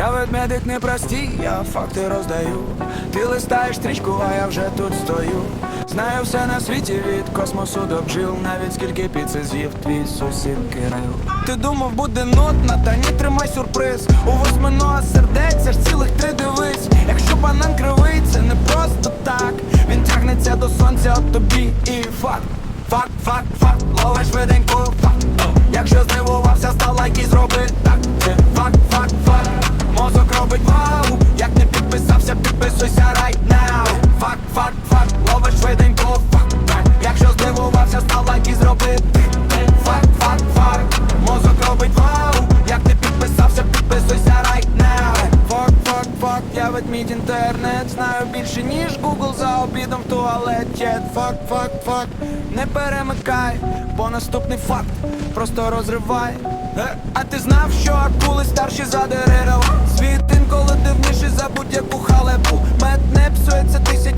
Я ведмедик непростий, я факти роздаю. Ти листаєш стрічку, а я вже тут стою. Знаю все на світі від космосу до бджіл, навіть скільки піци з'їв твій сусід Кирил. Ти думав, буде нотна, та ні, тримай сюрприз. У восьминого сердець аж цілих три дивись. Якщо банан кривий, це не просто так. Він тягнеться до сонця, от тобі і факт. Факт, факт, факт, ловиш виденьку, факт. Якщо здивувався, став лайк і зроби. Ловиш виденьку, факт. Якщо здивувався, став лайк і зроби Факт, факт, факт. Мозок робить вау. Як не підписався, підписуйся right now. Факт, факт, факт, я ведмідь інтернет. Знаю більше, ніж Google за обідом в туалеті. Факт, факт, факт. Не перемикай, бо наступний факт просто розривай. Е, А ти знав, що акули старші за дерева?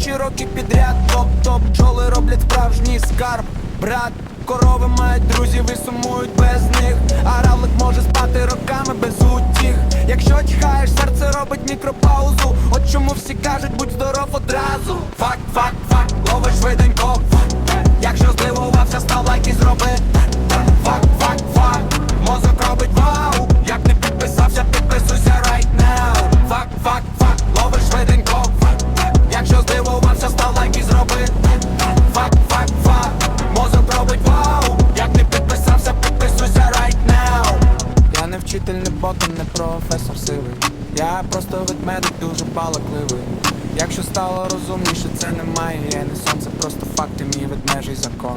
Тисячі років підряд. Топ-топ бджоли роблять справжній скарб. Брат, корови мають друзів і сумують без них. А равлик може спати роками без утіх. Якщо чхаєш, серце робить мікропаузу. От чому всі кажуть, будь здоров одразу. Факт, факт, факт, ловиш виденько. Факт. Якщо здивувався, став лайк і зроби. Я не ботом, не професор сивий. Я просто ведмедик дуже балакливий. Якщо стало розумніше, це немає, я не сонце, просто факти, мій ведмежий закон.